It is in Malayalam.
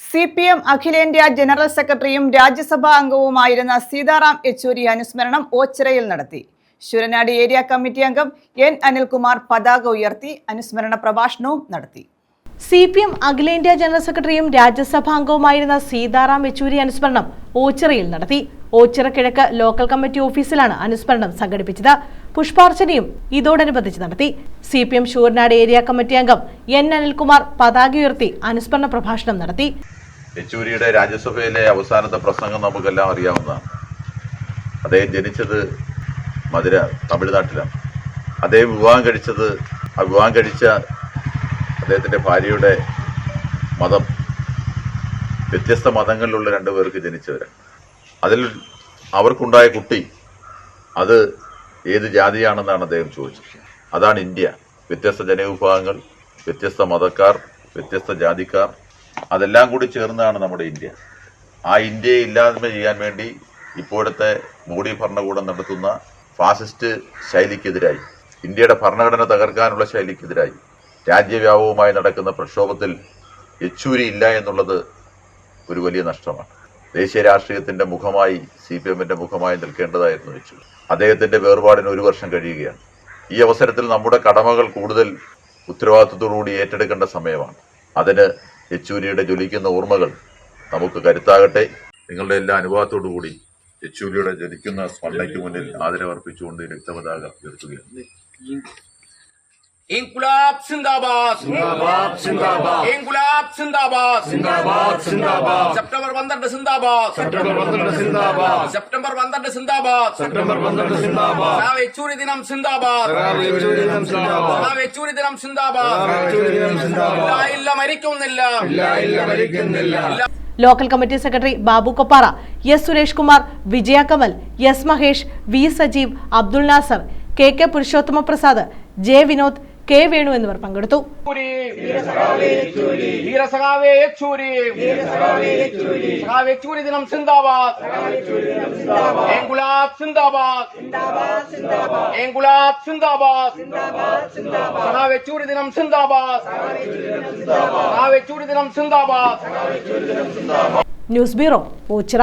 സി പി എം അഖിലേന്ത്യാ ജനറൽ സെക്രട്ടറിയും രാജ്യസഭാ അംഗവുമായിരുന്ന സീതാറാം യെച്ചൂരി അനുസ്മരണം ഓച്ചിറയിൽ നടത്തി. ശൂരനാട് ഏരിയ കമ്മിറ്റി അംഗം എൻ അനിൽകുമാർ പതാക ഉയർത്തി അനുസ്മരണ പ്രഭാഷണവും നടത്തി. സി പി എം അഖിലേന്ത്യാ ജനറൽ സെക്രട്ടറിയും രാജ്യസഭാ അംഗവുമായിരുന്ന സീതാറാം യെച്ചൂരി അനുസ്മരണം ഓച്ചിറയിൽ നടത്തി. ഓച്ചിറ കിഴക്ക് ലോക്കൽ കമ്മിറ്റി ഓഫീസിലാണ് അനുസ്മരണം സംഘടിപ്പിച്ചത്. പുഷ്പാർച്ചനയും ഇതോടനുബന്ധിച്ച് നടത്തി. C P M Sooranad area committee അംഗം എൻ അനിൽകുമാർ പതാക ഉയർത്തി അനുസ്മരണ പ്രഭാഷണം നടത്തി. യെച്ചൂരിയുടെ രാജ്യസഭയിലെ അവസാനത്തെ പ്രസംഗം നമുക്കെല്ലാം അറിയാവുന്നതാണ്. അദ്ദേഹം ജനിച്ചത് മധുര തമിഴ്നാട്ടിലാണ്. അദ്ദേഹം വിവാഹം കഴിച്ചത് ആ വിവാഹം കഴിച്ച അദ്ദേഹത്തിന്റെ ഭാര്യയുടെ മതം വ്യത്യസ്ത മതങ്ങളിലുള്ള രണ്ടു പേർക്ക് ജനിച്ചവരാണ്. അതിൽ അവർക്കുണ്ടായ കുട്ടി അത് ഏത് ജാതിയാണെന്നാണ് അദ്ദേഹം ചോദിച്ചത്. അതാണ് ഇന്ത്യ. വ്യത്യസ്ത ജനവിഭാഗങ്ങൾ വ്യത്യസ്ത മതക്കാർ വ്യത്യസ്ത ജാതിക്കാർ അതെല്ലാം കൂടി ചേർന്നതാണ് നമ്മുടെ ഇന്ത്യ. ആ ഇന്ത്യയെ ഇല്ലാതെ ചെയ്യാൻ വേണ്ടി ഇപ്പോഴത്തെ മോഡി ഭരണകൂടം നടത്തുന്ന ഫാസിസ്റ്റ് ശൈലിക്കെതിരായി ഇന്ത്യയുടെ ഭരണഘടന തകർക്കാനുള്ള ശൈലിക്കെതിരായി രാജ്യവ്യാപകമായി നടക്കുന്ന പ്രക്ഷോഭത്തിൽ യെച്ചൂരി ഇല്ല എന്നുള്ളത് ഒരു വലിയ നഷ്ടമാണ്. ദേശീയ രാഷ്ട്രീയത്തിന്റെ മുഖമായി സി പി എമ്മിന്റെ മുഖമായി നിൽക്കേണ്ടതായിരുന്നു വെച്ചു. അദ്ദേഹത്തിന്റെ വേർപാടിന് ഒരു വർഷം കഴിയുകയാണ്. ഈ അവസരത്തിൽ നമ്മുടെ കടമകൾ കൂടുതൽ ഉത്തരവാദിത്വത്തോടുകൂടി ഏറ്റെടുക്കേണ്ട സമയമാണ്. അതിന് യെച്ചൂരിയുടെ ജ്വലിക്കുന്ന ഓർമ്മകൾ നമുക്ക് കരുത്താകട്ടെ. നിങ്ങളുടെ എല്ലാ അനുഭവത്തോടു കൂടി യെച്ചൂരിയുടെ ജ്വലിക്കുന്ന സ്മരണയ്ക്ക് മുന്നിൽ ആദരവർപ്പിച്ചുകൊണ്ട് രക്തപതാക ഉയർത്തുകയാണ്. ഇൻകുലാബ് जिंदाबाद जिंदाबाद जिंदाबाद इनकलाब जिंदाबाद जिंदाबाद जिंदाबाद സെപ്റ്റംബർ പന്ത്രണ്ട് സിന്ദാബാദ്. സെപ്റ്റംബർ പന്ത്രണ്ട് സിന്ദാബാദ്. സെപ്റ്റംബർ പന്ത്രണ്ട് സിന്ദാബാദ്. സെപ്റ്റംബർ പന്ത്രണ്ട് സിന്ദാബാദ്. സഹാവ് യെച്ചൂരി ദിനം സിന്ദാബാദ്. സഹാവ് യെച്ചൂരി ദിനം സിന്ദാബാദ്. സഹാവ് യെച്ചൂരി ദിനം സിന്ദാബാദ്. സഹാവ് യെച്ചൂരി ദിനം സിന്ദാബാദ്. ഇല്ല ഇല്ല മരിക്കുന്നില്ല. ഇല്ല ഇല്ല മരിക്കുന്നില്ല. Local committee secretary Babu Koppara S Suresh Kumar Vijaya Kamal S Mahesh V Sajeev Abdul Nasser K K Purushothama Prasad J Vinod K Venu എന്നിവർ പങ്കെടുത്തു. ദിനം സിന്ദാബാദ്. സിന്ദാബാദ്. സിന്ദാബാദ്. ദിനം സിന്ദാബാദ്. ദിനം സിന്ദാബാദ്. News bureau Ochira